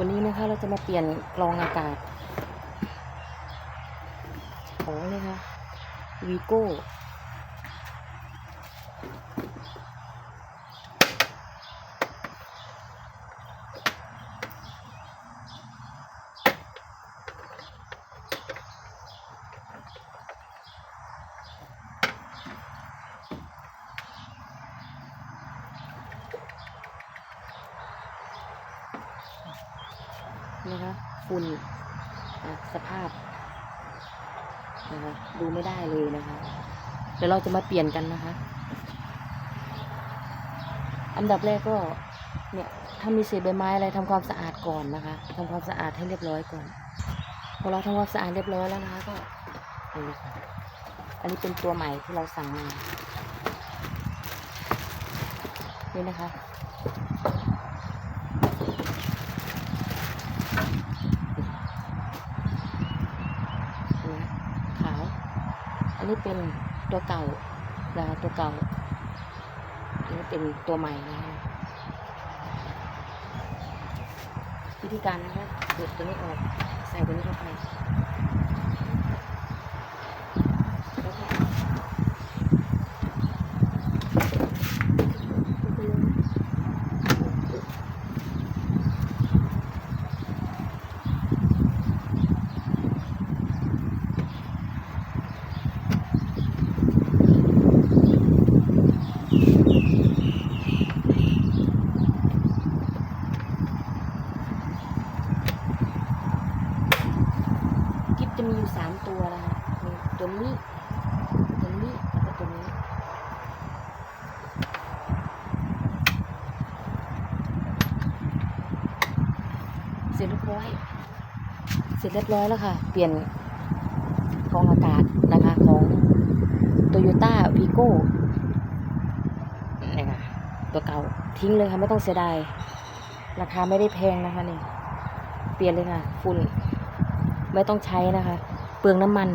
วันนี้นะคะเราจะมาเปลี่ยนกรองอากาศ ของเลยค่ะวีโก้ นะคะฝุ่นสภาพนะคะดูไม่ได้เลยนะคะ เดี๋ยวเราจะมาเปลี่ยนกันนะคะ อันดับแรกก็เนี่ยถ้ามีเศษใบไม้อะไรทำความสะอาดก่อนนะคะทำความสะอาดให้เรียบร้อยก่อนพอเราทำความสะอาดเรียบร้อยแล้วนะคะ ก็นี่เลยค่ะอันนี้เป็นตัวใหม่ที่เราสั่งมานี่นะคะ เห็นไหมขาว อั นี้เป็นตัวเก่านะคะตัวเก่า อันนี้เป็นตัวใหม่นะคะวิธีการนะคะเปิดตัวนี้ออก ใส่ตัวนี้เข้าไปแล้วก็ไปเลยกิฟจะ มีอยู่สามตัวนะคะมีตัวนี้ ตัวนี้แล้วก็ตัวนี้ เสร็จเรียบร้อย เสร็จเรียบร้อยแล้วค่ะ เปลี่ยนกองอากาศนะคะของ Toyota Vigo นี่ค่ะตัวเก่าทิ้งเลยค่ะ ไม่ต้องเสียดาย ราคาไม่ได้แพงนะคะนี่ เปลี่ยนเลยค่ะฝุ่น ไม่ต้องใช้นะคะ เปลืองน้ำมัน